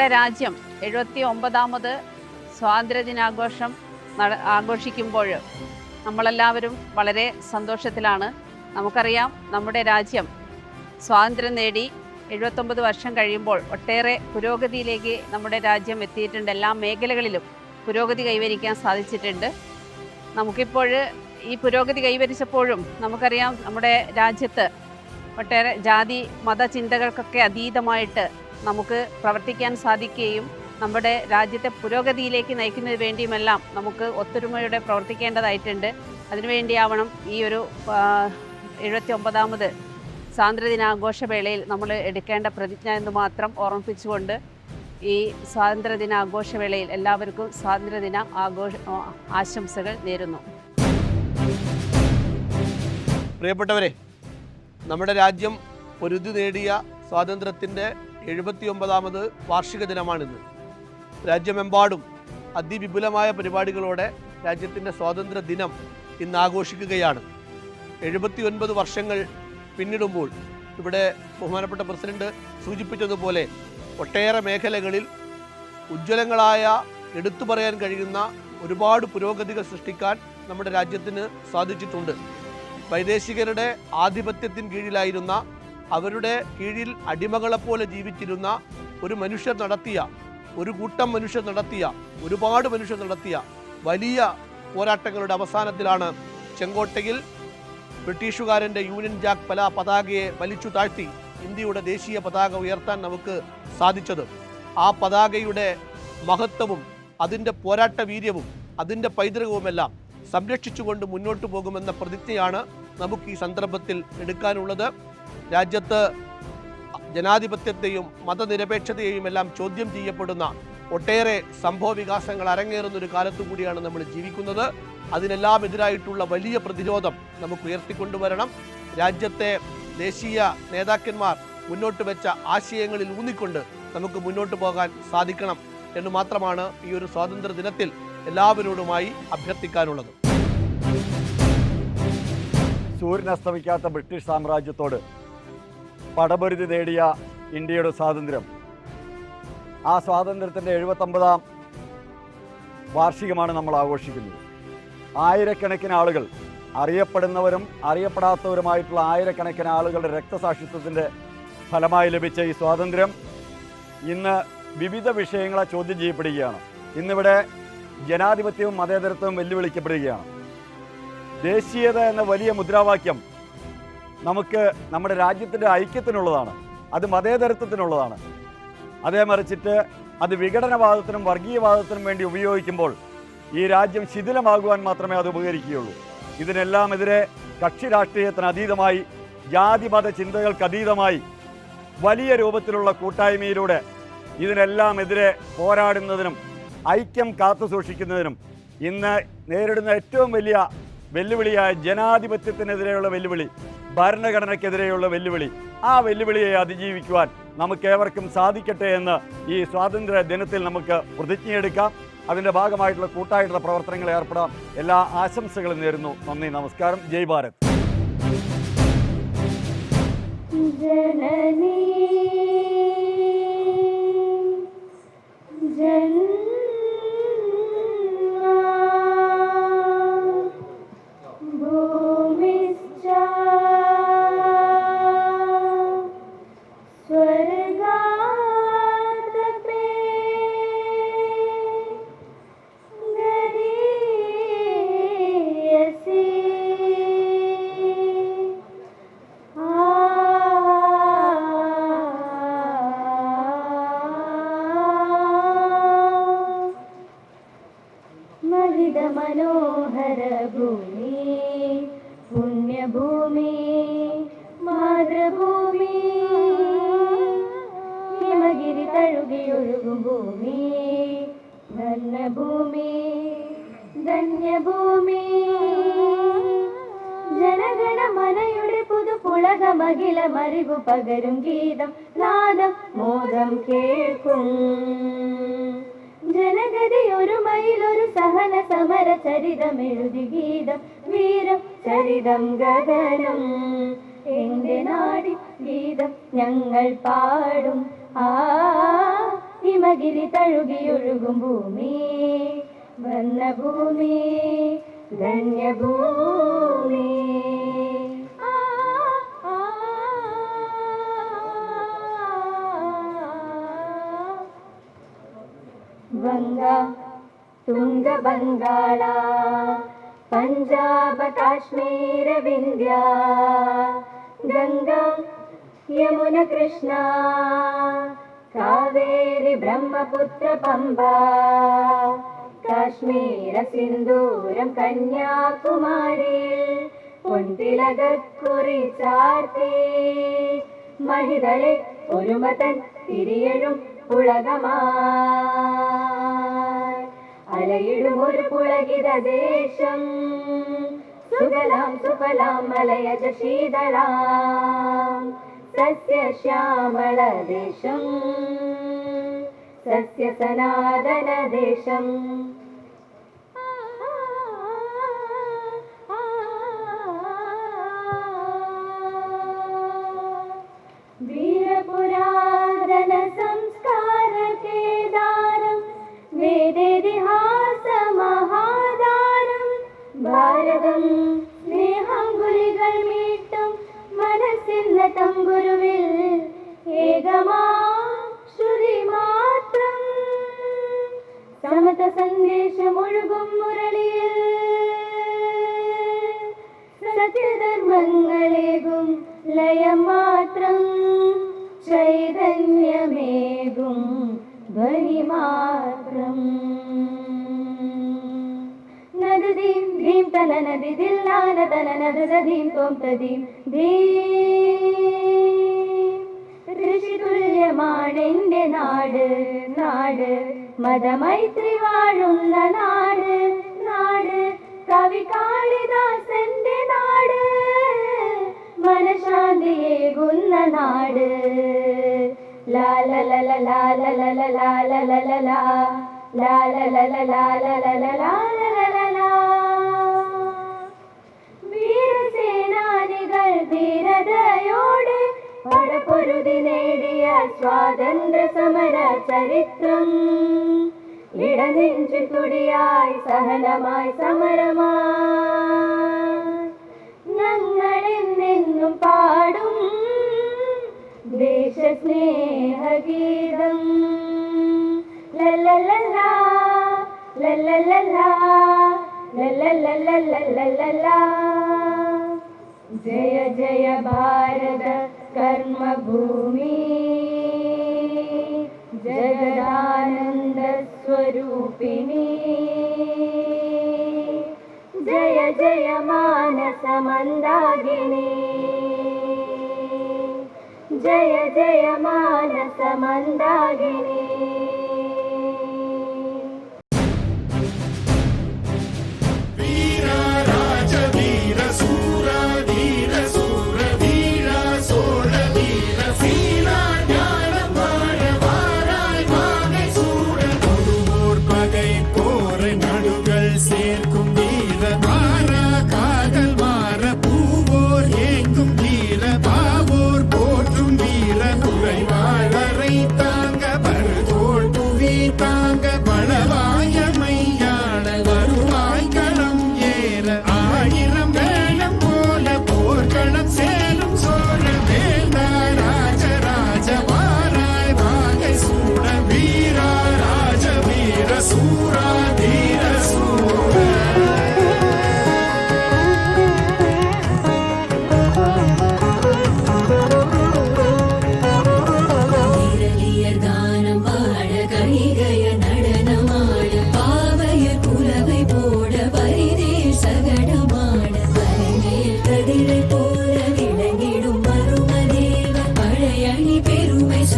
രാജ്യം എഴുപത്തി ഒമ്പതാമത് സ്വാതന്ത്ര്യദിനാഘോഷം ആഘോഷിക്കുമ്പോൾ നമ്മളെല്ലാവരും വളരെ സന്തോഷത്തിലാണ്. നമുക്കറിയാം നമ്മുടെ രാജ്യം സ്വാതന്ത്ര്യം നേടി എഴുപത്തൊമ്പത് വർഷം കഴിയുമ്പോൾ ഒട്ടേറെ പുരോഗതിയിലേക്ക് നമ്മുടെ രാജ്യം എത്തിയിട്ടുണ്ട്. എല്ലാ മേഖലകളിലും പുരോഗതി കൈവരിക്കാൻ സാധിച്ചിട്ടുണ്ട്. നമുക്കിപ്പോൾ ഈ പുരോഗതി കൈവരിച്ചപ്പോഴും നമുക്കറിയാം നമ്മുടെ രാജ്യത്ത് ഒട്ടേറെ ജാതി മത ചിന്തകൾക്കൊക്കെ അതീതമായിട്ട് നമുക്ക് പ്രവർത്തിക്കാൻ സാധിക്കുകയും നമ്മുടെ രാജ്യത്തെ പുരോഗതിയിലേക്ക് നയിക്കുന്നതിന് വേണ്ടിയുമെല്ലാം നമുക്ക് ഒത്തൊരുമയോടെ പ്രവർത്തിക്കേണ്ടതായിട്ടുണ്ട്. അതിനുവേണ്ടിയാവണം ഈ ഒരു എഴുപത്തി ഒമ്പതാമത് സ്വാതന്ത്ര്യദിനാഘോഷവേളയിൽ നമ്മൾ എടുക്കേണ്ട പ്രതിജ്ഞ എന്ന് മാത്രം ഓർമ്മിപ്പിച്ചുകൊണ്ട് ഈ സ്വാതന്ത്ര്യദിനാഘോഷവേളയിൽ എല്ലാവർക്കും സ്വാതന്ത്ര്യദിന ആഘോഷ ആശംസകൾ നേരുന്നു. പ്രിയപ്പെട്ടവരെ നമ്മുടെ രാജ്യം പൊരുതി നേടിയ സ്വാതന്ത്ര്യത്തിന്റെ എഴുപത്തിയൊമ്പതാമത് വാർഷിക ദിനമാണിന്ന്. രാജ്യമെമ്പാടും അതിവിപുലമായ പരിപാടികളോടെ രാജ്യത്തിന്റെ സ്വാതന്ത്ര്യ ദിനം ഇന്ന് ആഘോഷിക്കുകയാണ്. എഴുപത്തി ഒൻപത് വർഷങ്ങൾ പിന്നിടുമ്പോൾ ഇവിടെ ബഹുമാനപ്പെട്ട പ്രസിഡന്റ് സൂചിപ്പിച്ചതുപോലെ ഒട്ടേറെ മേഖലകളിൽ ഉജ്ജ്വലങ്ങളായ എടുത്തു പറയാൻ കഴിയുന്ന ഒരുപാട് പുരോഗതികൾ സൃഷ്ടിക്കാൻ നമ്മുടെ രാജ്യത്തിന് സാധിച്ചിട്ടുണ്ട്. വൈദേശികരുടെ ആധിപത്യത്തിന് കീഴിലായിരുന്ന അവരുടെ കീഴിൽ അടിമകളെപ്പോലെ ജീവിച്ചിരുന്ന ഒരു മനുഷ്യർ നടത്തിയ ഒരു കൂട്ടം മനുഷ്യർ നടത്തിയ ഒരുപാട് മനുഷ്യർ നടത്തിയ വലിയ പോരാട്ടങ്ങളുടെ അവസാനത്തിലാണ് ചെങ്കോട്ടയിൽ ബ്രിട്ടീഷുകാരന്റെ യൂണിയൻ ജാക്ക് പല പതാകയെ വലിച്ചു താഴ്ത്തി ഇന്ത്യയുടെ ദേശീയ പതാക ഉയർത്താൻ നമുക്ക് സാധിച്ചത്. ആ പതാകയുടെ മഹത്വവും അതിന്റെ പോരാട്ട വീര്യവും അതിന്റെ പൈതൃകവുമെല്ലാം സംരക്ഷിച്ചുകൊണ്ട് മുന്നോട്ട് പോകുമെന്ന പ്രതിജ്ഞയാണ് നമുക്ക് ഈ സന്ദർഭത്തിൽ എടുക്കാനുള്ളത്. രാജ്യത്ത് ജനാധിപത്യത്തെയും മതനിരപേക്ഷതയെയും എല്ലാം ചോദ്യം ചെയ്യപ്പെടുന്ന ഒട്ടേറെ സംഭവ വികാസങ്ങൾ അരങ്ങേറുന്ന ഒരു കാലത്തു കൂടിയാണ് നമ്മൾ ജീവിക്കുന്നത്. അതിനെല്ലാം എതിരായിട്ടുള്ള വലിയ പ്രതിരോധം നമുക്ക് ഉയർത്തിക്കൊണ്ടുവരണം. രാജ്യത്തെ ദേശീയ നേതാക്കന്മാർ മുന്നോട്ട് വെച്ച ആശയങ്ങളിൽ ഊന്നിക്കൊണ്ട് നമുക്ക് മുന്നോട്ട് പോകാൻ സാധിക്കണം എന്ന് മാത്രമാണ് ഈ ഒരു സ്വാതന്ത്ര്യ ദിനത്തിൽ എല്ലാവരോടുമായി അഭ്യർത്ഥിക്കാനുള്ളത്. സൂര്യൻ അസ്തമിക്കാത്ത ബ്രിട്ടീഷ് സാമ്രാജ്യത്തോട് പടപൊരുതി നേടിയ ഇന്ത്യയുടെ സ്വാതന്ത്ര്യം. ആ സ്വാതന്ത്ര്യത്തിന്റെ എഴുപത്തൊമ്പതാം വാർഷികമാണ് നമ്മൾ ആഘോഷിക്കുന്നത്. ആയിരക്കണക്കിന് ആളുകൾ അറിയപ്പെടുന്നവരും അറിയപ്പെടാത്തവരുമായിട്ടുള്ള ആയിരക്കണക്കിന് ആളുകളുടെ രക്തസാക്ഷിത്വത്തിന്റെ ഫലമായി ലഭിച്ച ഈ സ്വാതന്ത്ര്യം ഇന്ന് വിവിധ വിഷയങ്ങളെ ചോദ്യം ചെയ്യപ്പെടുകയാണ്. ഇന്നിവിടെ ജനാധിപത്യവും മതേതരത്വവും വെല്ലുവിളിക്കപ്പെടുകയാണ്. ദേശീയത എന്ന വലിയ മുദ്രാവാക്യം നമുക്ക് നമ്മുടെ രാജ്യത്തിന്റെ ഐക്യത്തിനുള്ളതാണ്. അത് മതേതരത്വത്തിനുള്ളതാണ്. അതേ മറിച്ചിട്ട് അത് വിഘടനവാദത്തിനും വർഗീയവാദത്തിനും വേണ്ടി ഉപയോഗിക്കുമ്പോൾ ഈ രാജ്യം ശിഥിലമാകുവാൻ മാത്രമേ അത് ഉപകരിക്കുകയുള്ളൂ. ഇതിനെല്ലാമെതിരെ കക്ഷി രാഷ്ട്രീയത്തിന് അതീതമായി ജാതി മത ചിന്തകൾക്ക് അതീതമായി വലിയ രൂപത്തിലുള്ള കൂട്ടായ്മയിലൂടെ ഇതിനെല്ലാം എതിരെ പോരാടുന്നതിനും ഐക്യം കാത്തു സൂക്ഷിക്കുന്നതിനും ഇന്ന് നേരിടുന്ന ഏറ്റവും വലിയ വെല്ലുവിളിയായ ജനാധിപത്യത്തിനെതിരെയുള്ള വെല്ലുവിളി ഭരണഘടനയ്ക്കെതിരെയുള്ള വെല്ലുവിളി. ആ വെല്ലുവിളിയെ അതിജീവിക്കുവാൻ നമുക്കേവർക്കും സാധിക്കട്ടെ എന്ന് ഈ സ്വാതന്ത്ര്യ ദിനത്തിൽ നമുക്ക് പ്രതിജ്ഞയെടുക്കാം. അതിന്റെ ഭാഗമായിട്ടുള്ള കൂട്ടായിട്ടുള്ള പ്രവർത്തനങ്ങൾ ഏർപ്പെടാം. എല്ലാ ആശംസകളും നേരുന്നു. നന്ദി നമസ്കാരം. ജയ് ഭാരത്. ജനനീ ജന തഴുകിയൊഴുകും ഭൂമി ധന്യഭൂമി. ധന്യഭൂമി മകില മറിവു പകരും ഗീതം നാദം മോദം കേൾക്കും. ജനഗതി ഒരു മയിലൊരു സഹന സമര ചരിതം എഴുതി ഗീതം വീരം ചരിതം ഗഗനം. എന്റെ നാടി ഗീതം ഞങ്ങൾ പാടും. ആ ഹിമഗിരി തഴുകിയൊഴുകും ഭൂമി. വന്ന ഭൂമി ധന്യഭൂമി ഗംഗ ആ, വങ്ക തുംഗ ബംഗാള പഞ്ചാബ കാശ്മീര വിന്ധ്യ ഗംഗ യമുന കൃഷ്ണ. കാവേരി ബ്രഹ്മപുത്ര പമ്പ. കാശ്മീര സിന്ദൂരം കന്യാകുമാരി. പൊൻതിലകുറി ചാർത്തി. മഹിതളെ ഒരുമതൻ തിരിയഴും പുളകമാ അലയിടും ഒരു പുളകിത ദേശം. സുഗലാം സുഫലാം മലയജ ശീതളാം. तस्य श्यामलदेशम्। तस्य सनातनदेशम्। वीरपुरातन वेदेतिहासमहादारं भारतम्। മനസ്സിന്ന ഗുരുവിൽ ഏകമാ ശ്രുതി മാത്രം. സമത സന്ദേശമൊഴുകും മുരളിയിൽ. സത്യധർമ്മങ്ങളേകും ലയം മാത്രം. ചൈതന്യമേകും ധ്വനി മാത്രം. നദീം ധീം തന നദി ദില്ലാന തന നദീം തോം തദീം ധീം ഋഷിതുല്യമാണെന്റെ നാട് നാട് മതമൈത്രി വാഴുന്ന നാട് നാട് കവി കാളിദാസന്റെ നാട് മനഃശാന്തിയേകുന്ന നാട് ലാലലല ലാലലല ലാലലല ലാലലല ലാലലല ലാലലല പടപൊരുതി നേടിയ സ്വാതന്ത്ര്യ സമര ചരിത്രം. ഇടനെഞ്ചു തുടിയായി സഹനമായി സമരമായി നിന്നും പാടും ദേശസ്നേഹഗീതം. ലല്ലല്ല ലല്ലല്ല ലല്ലലല്ലല്ലല്ലല്ലാ ജയ ജയ ഭാരത. कर्मभूमि। जगदानन्दस्वरूपिणी। जय जय मानसमन्दागिनी। जय जय मानसमन्दागिनी।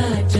i time.